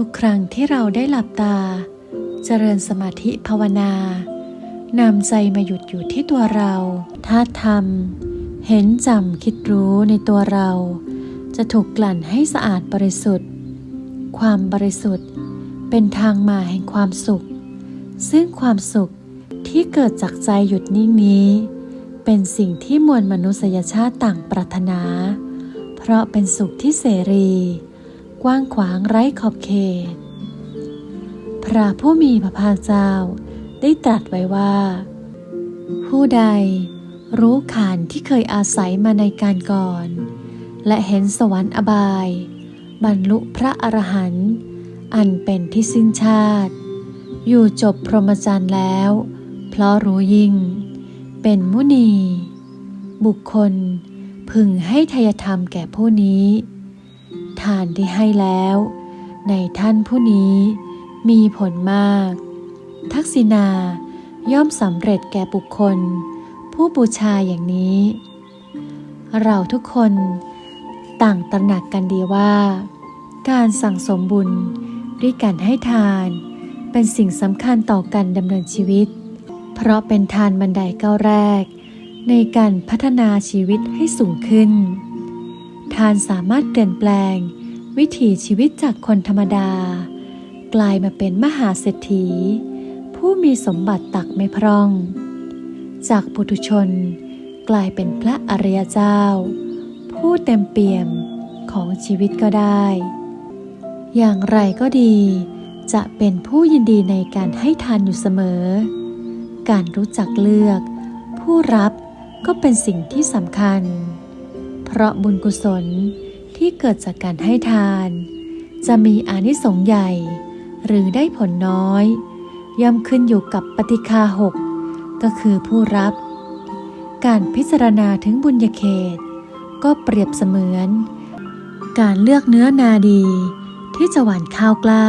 ทุกครั้งที่เราได้หลับตา เจริญสมาธิภาวนานำใจมาหยุดอยู่ที่ตัวเราถ้าทำเห็นจำคิดรู้ในตัวเรา จะถูกกลั่นให้สะอาดบริสุทธิ์ ความบริสุทธิ์เป็นทางมาแห่งความสุข ซึ่งความสุขที่เกิดจากใจหยุดนิ่งนี้ เป็นสิ่งที่มวลมนุษยชาติต่างปรารถนา เพราะเป็นสุขที่เสรี กว้างขวางไร้ขอบเขต พระผู้มีพระภาคเจ้าได้ตรัสไว้ว่า ผู้ใดรู้ขานที่เคยอาศัยมาในการก่อน และเห็นสวรรค์อบาย บรรลุพระอรหันต์อันเป็นที่สิ้นชาติ อยู่จบพรหมจรรย์แล้ว เพราะรู้ยิ่ง เป็นมุนี บุคคลพึงให้ทายธรรมแก่ผู้นี้ ทานที่ให้แล้ว ในท่านผู้นี้มีผลมาก ทักษิณาย่อมสำเร็จแก่บุคคล ผู้บูชาอย่างนี้ เราทุกคนต่างตระหนักกันดีว่า การสั่งสมบุญด้วยการให้ทาน เป็นสิ่งสำคัญต่อการดำเนินชีวิต เพราะเป็นทานบันไดก้าวแรก ในการพัฒนาชีวิตให้สูงขึ้น ทานสามารถเปลี่ยนแปลง วิถีชีวิตจากคนธรรมดา กลายมาเป็นมหาเศรษฐี ผู้มีสมบัติตักไม่พร่อง จากปุถุชนกลายเป็นพระอริยเจ้า ผู้เต็มเปี่ยมของชีวิตก็ได้ อย่างไรก็ดี จะเป็นผู้ยินดีในการให้ทานอยู่เสมอ การรู้จักเลือก ผู้รับก็เป็นสิ่งที่สำคัญ เพราะบุญกุศล ที่เกิดจากการให้ทาน จะมีอานิสงส์ใหญ่ หรือได้ผลน้อย ย่อมขึ้นอยู่กับปฏิคาหกก็คือผู้รับ การพิจารณาถึงบุญญาเขต ก็เปรียบเสมือน การเลือกเนื้อนาดี ที่จะหว่านข้าวกล้า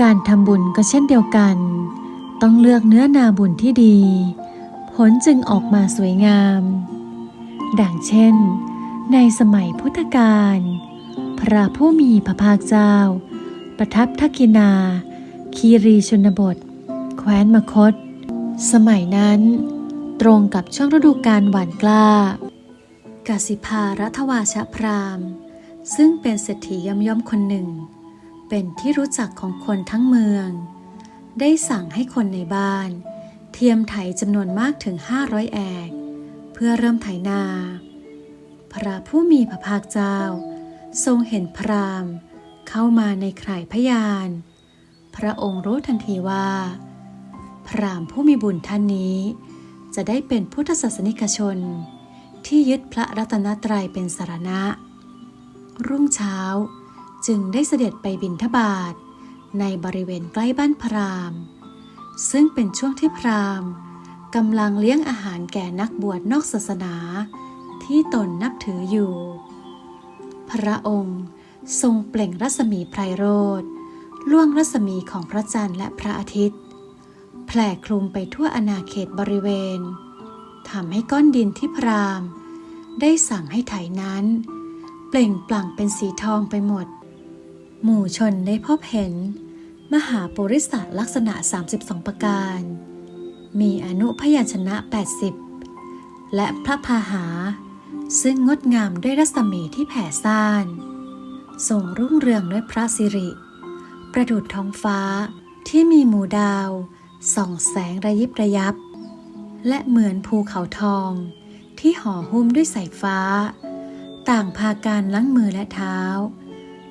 การทำบุญก็เช่นเดียวกัน ต้องเลือกเนื้อนาบุญที่ดี ผลจึงออกมาสวยงาม ดังเช่น ในสมัยพุทธกาลพระผู้มีพระภาคเจ้า ประทับทักกินา คีรีชนบท แคว้นมคต สมัยนั้น ตรงกับช่วงฤดูการหว่านกล้ากสิภารัทวาชพรามซึ่งเป็นเศรษฐีย่อมย่อมๆคนหนึ่ง เป็นที่รู้จักของคนทั้งเมือง ได้สั่งให้คนในบ้าน เทียมไถจำนวนมากถึง 500 แอก เพื่อเริ่มไถนา พระผู้มีพระภาคเจ้า ทรงเห็นพราหมณ์ เข้ามาในข่ายพยาน พระองค์รู้ทันทีว่า พราหมณ์ผู้มีบุญท่านนี้ จะได้เป็นพุทธศาสนิกชน ที่ยึดพระรัตนตรัยเป็นสารณะ รุ่งเช้าจึงได้เสด็จไปบิณฑบาตในบริเวณใกล้บ้านพราหมณ์ ซึ่งเป็นช่วงที่พราหมณ์กำลังเลี้ยงอาหารแก่นักบวชนอกศาสนา ที่ตนนับถืออยู่ พระองค์ทรงเปล่งรัศมีไพรโรธล่วงรัศมีของพระจันทร์และพระอาทิตย์ แผ่คลุมไปทั่วอาณาเขตบริเวณทำให้ก้อนดินที่พรามได้สั่งให้ไถนั้น เปล่งปลั่งเป็นสีทองไปหมด หมู่ชนได้พบเห็น มหาปุริสลักษณะ 32 ประการ มีอนุพยัญชนะ 80 และพระพาหา ซึ่งงดงามด้วยรัศมีที่แผ่ซ่านทรงรุ่งเรืองด้วยพระสิริ ประดุจท้องฟ้าที่มีหมู่ดาว ส่องแสงระยิบระยับ และเหมือนภูเขาทอง ที่ห่อหุ้มด้วยสายฟ้า ต่างพาการล้างมือและเท้า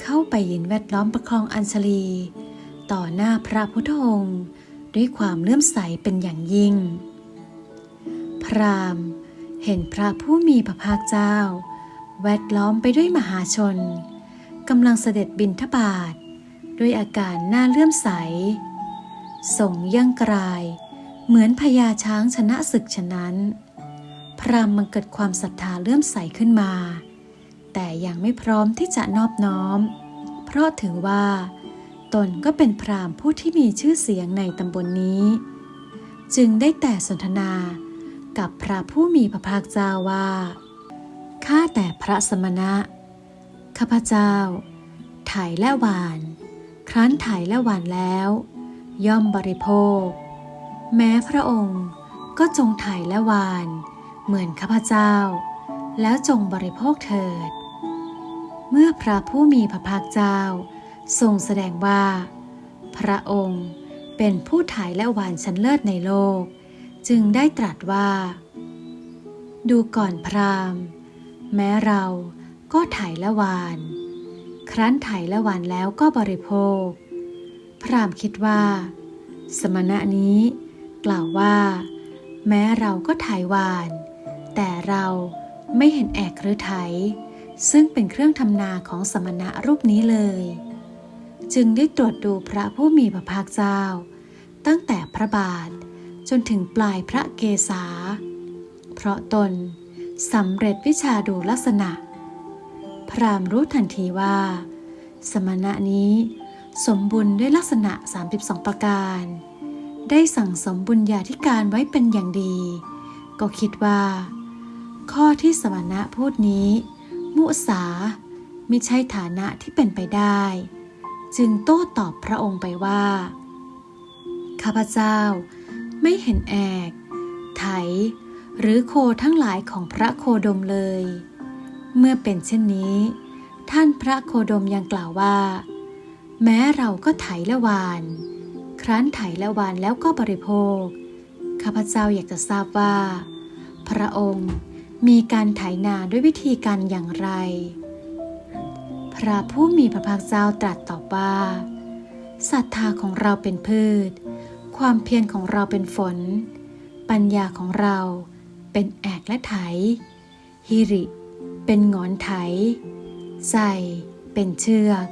เข้าไปยืนแวดล้อมประคองอัญชลี ต่อหน้าพระพุทธองค์ ด้วยความเลื่อมใสเป็นอย่างยิ่ง พราหมณ์ เห็นพระผู้มีพระภาคเจ้า แวดล้อมไปด้วยมหาชนกำลังเสด็จบินทบาท ด้วยอาการหน่าเลื่อมใส ส่งยั่งกลาย เหมือนพญาช้างชนะศึกฉะนั้น พรามมันเกิดความศรัทธาเลื่อมใสขึ้นมา แต่ยังไม่พร้อมที่จะนอบน้อม เพราะถือว่า ตนก็เป็นพรามผู้ที่มีชื่อเสียงในตำบลนนี้ จึงได้แต่สนทนา กับพระผู้มีพระภาคเจ้าว่า ข้าแต่พระสมณะ ข้าพเจ้าไถและหวาน ครั้นไถและหวานแล้ว ย่อมบริโภค แม้พระองค์ก็จงไถและหวาน เหมือนข้าพเจ้า แล้วจงบริโภคเถิด เมื่อพระผู้มีพระภาคเจ้า ทรงแสดงว่า พระองค์เป็นผู้ถ่ายและหวานชั้นเลิศในโลก จึงได้ตรัสว่า ดูก่อนพราหมณ์ แม้เราก็ถ่ายละวาน ครั้นถ่ายละวานแล้วก็บริโภค พราหมณ์คิดว่า สมณะนี้ กล่าวว่า แม้เราก็ถ่ายวาน แต่เราไม่เห็นแอกหรือไถ ซึ่งเป็นเครื่องทำนาของสมณะรูปนี้เลย จึงได้ตรวจดูพระผู้มีพระภาคเจ้า ตั้งแต่พระบาท จนถึงปลายพระเกศา เพราะตนสำเร็จวิชาดูลักษณะ พรามรู้ทันทีว่า สมณะนี้สมบุญด้วยลักษณะ 32 ประการ ได้สั่งสมบุญญาธิการไว้เป็นอย่างดี ก็คิดว่า ข้อที่สมณะพูดนี้ มุสามิใช่ฐานะที่เป็นไปได้ จึงโต้ตอบพระองค์ไปว่า ข้าพเจ้า ไม่เห็นแอก ไถ หรือโคทั้งหลายของพระโคดมเลย เมื่อเป็นเช่นนี้ ท่านพระโคดมยังกล่าวว่า แม้เราก็ไถและวาน ครั้นไถและวานแล้วก็บริโภค ข้าพเจ้าอยากจะทราบว่า พระองค์มีการไถนาด้วยวิธีการอย่างไร พระผู้มีพระภาคเจ้าตรัสตอบว่าศรัทธาของเราเป็นพืช ความเพียรของเราเป็นฝน ปัญญาของเราเป็นแอกและไถ ฮิริ เป็นงอนไถใจเป็นเชือก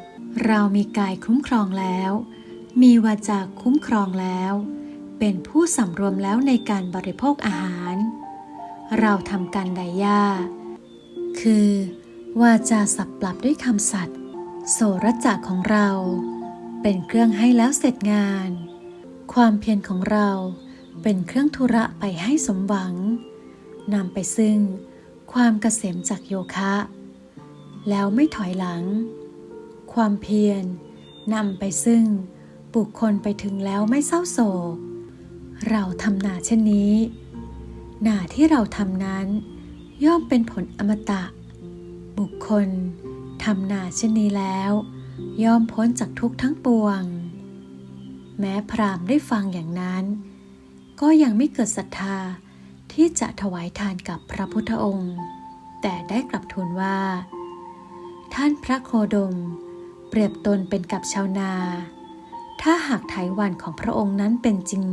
เรามีกายคุ้มครองแล้ว มีวาจาคุ้มครองแล้ว เป็นผู้สำรวมแล้วในการบริโภคอาหาร เราทำการใดยาคือวาจาสับปรับด้วยคำสัตย์โสรจักของเรา เป็นเครื่องให้แล้วเสร็จงาน ความเพียรของเราเป็นเครื่องธุระไปให้สมหวังนำไปซึ่งความเกษมจากโยคะ แล้วไม่ถอยหลัง ความเพียรนำไปซึ่งบุคคลไปถึงแล้วไม่เศร้าโศก เราทำนาเช่นนี้นาที่เราทำนั้น ย่อมเป็นผลอมตะ บุคคลทำนาเช่นนี้แล้ว ย่อมพ้นจากทุกทั้งปวง แม้พราหมณ์ได้ฟังอย่างนั้น ก็ยังไม่เกิดศรัทธาที่จะถวายทานกับพระพุทธองค์ แต่ได้กลับทูลว่า ท่านพระโคดม เปรียบตนเป็นกับชาวนา ถ้าหากไถวันของพระองค์นั้นเป็นจริง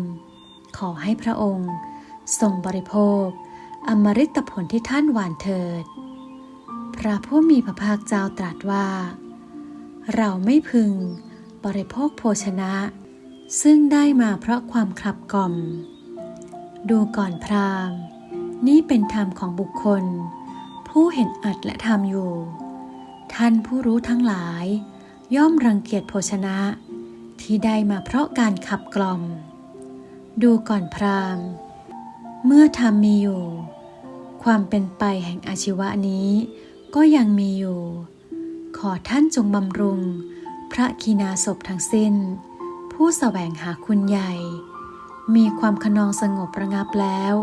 ขอให้พระองค์ทรงบริโภค อมฤตผลที่ท่านหวานเถิด พระผู้มีพระภาคเจ้าตรัสว่า เราไม่พึงบริโภคโภชนะ ซึ่งได้มาเพราะความคลับกล่อม ดูก่อนพราหมณ์ นี่เป็นธรรมของบุคคล ผู้เห็นอัดและทำอยู่ ท่านผู้รู้ทั้งหลาย ย่อมรังเกียจโภชนะ ที่ได้มาเพราะการขับกล่อม ดูก่อนพราหมณ์ เมื่อธรรมมีอยู่ ความเป็นไปแห่งอาชีวะนี้ ก็ยังมีอยู่ ขอท่านจงบำรุง พระคีนาศพทั้งสิ้น ผู้แสวงหาคุณใหญ่ มีความขนองสงบระงับแล้ว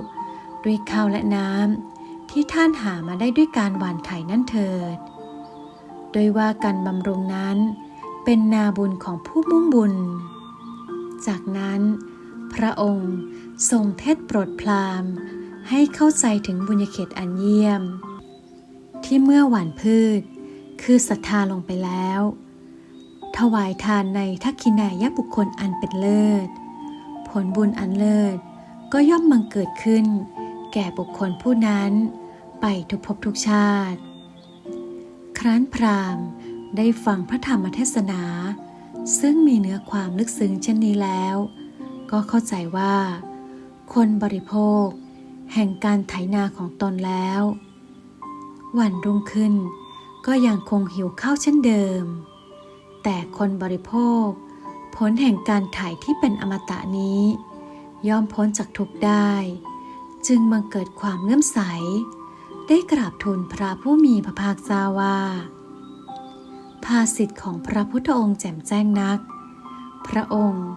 ด้วยข้าวและน้ำที่ท่านหามาได้ด้วยการหว่านไถนั่นเถิด โดยว่าการบำรุงนั้นเป็นนาบุญของผู้มุ่งบุญ จากนั้นพระองค์ทรงเทศโปรดพราหมณ์ ให้เข้าใจถึงบุญญาเขตอันเยี่ยม ที่เมื่อหว่านพืช คือศรัทธาลงไปแล้ว ถวายทานในทักขินายบุคคลอันเป็นเลิศ ผลบุญอันเลิศก็ย่อมมังเกิดขึ้น แก่บุคคลผู้นั้นไปทุกภพทุกชาติ ครั้นพราหมณ์ได้ฟังพระธรรมเทศนา ซึ่งมีเนื้อความลึกซึ้งเช่นนี้แล้ว ก็เข้าใจว่า คนบริโภค แห่งการไถนาของตนแล้ว วันรุ่งขึ้นก็ยังคงหิวข้าวเช่นเดิม แต่คนบริโภค ผลแห่งการถ่ที่เป็นอมตะนี้ ย่อมพ้นจากทุกได้ จึงบังเกิดความเลื่อมใส ได้กราบทูลพระผู้มีพระภาคเจ้าว่า ภาษิตของพระพุทธองค์แจ่มแจ้งนัก พระองค์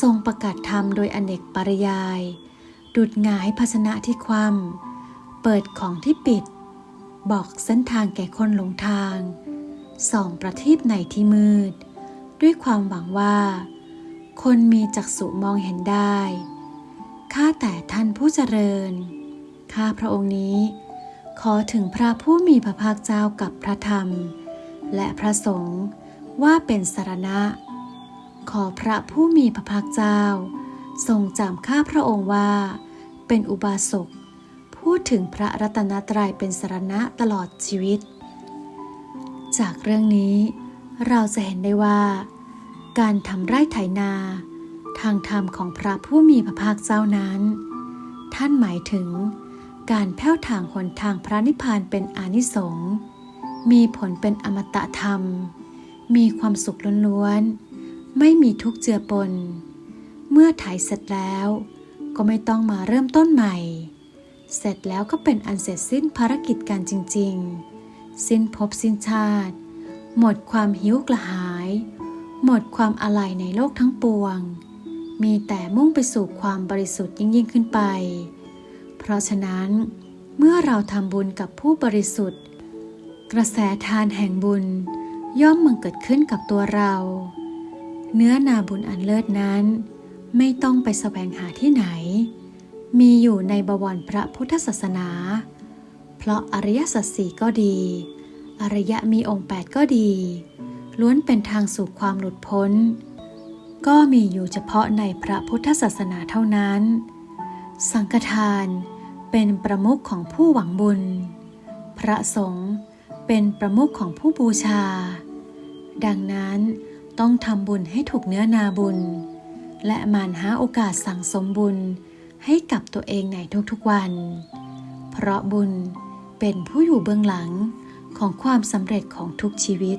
ทรงประกาศธรรมโดยอเนกปริยาย ดุดงายภาชนะที่คว่ำเปิดของที่ปิด บอกเส้นทางแก่คนหลงทาง ส่องประทีปในที่มืด ด้วยความหวังว่า คนมีจักษุมองเห็นได้ ข้าแต่ท่านผู้เจริญ ข้าพระองค์นี้ ขอถึงพระผู้มีพระภาคเจ้ากับพระธรรม และพระสงฆ์ว่าเป็นสารณะ ขอพระผู้มีพระภาคเจ้า ทรงจำข้าพระองค์ว่า เป็นอุบาสกพูดถึงพระรัตนตรัยเป็นสารณะตลอดชีวิต จากเรื่องนี้ เราจะเห็นได้ว่า การทำไร่ไถนา ทางธรรมของพระผู้มีพระภาคเจ้านั้น ท่านหมายถึง การแผ้วทางหนทางพระนิพพานเป็นอนิสงส์มีผลเป็นอมตะธรรม มีความสุขล้วนๆ ไม่มีทุกข์เจือปน เมื่อไถเสร็จแล้ว ก็ไม่ต้องมาเริ่มต้นใหม่ เสร็จแล้วก็เป็นอันเสร็จสิ้นภารกิจการจริง ๆ สิ้นภพสิ้นชาติ หมดความหิวกระหาย หมดความอะไรในโลกทั้งปวง มีแต่มุ่งไปสู่ความบริสุทธิ์ยิ่งยิ่งขึ้นไป เพราะฉะนั้น เมื่อเราทำบุญกับผู้บริสุทธิ์ กระแสทานแห่งบุญย่อมมึงเกิดขึ้นกับตัวเรา เนื้อนาบุญอันเลิศนั้น ไม่ต้องไปแสวงหาที่ไหน มีอยู่ในบวรพระพุทธศาสนา เพราะอริยสัจสี่ก็ดี อริยะมีองค์แปดก็ดี ล้วนเป็นทางสู่ความหลุดพ้น ก็มีอยู่เฉพาะในพระพุทธศาสนาเท่านั้น สังฆทานเป็นประมุขของผู้หวังบุญ พระสงฆ์เป็นประมุขของผู้บูชา ดังนั้นต้องทำบุญให้ถูกเนื้อนาบุญ และมันหาโอกาสสั่งสมบุญให้กับตัวเองในทุกๆวัน เพราะบุญ เป็นผู้อยู่เบื้องหลังของความสำเร็จของทุกชีวิต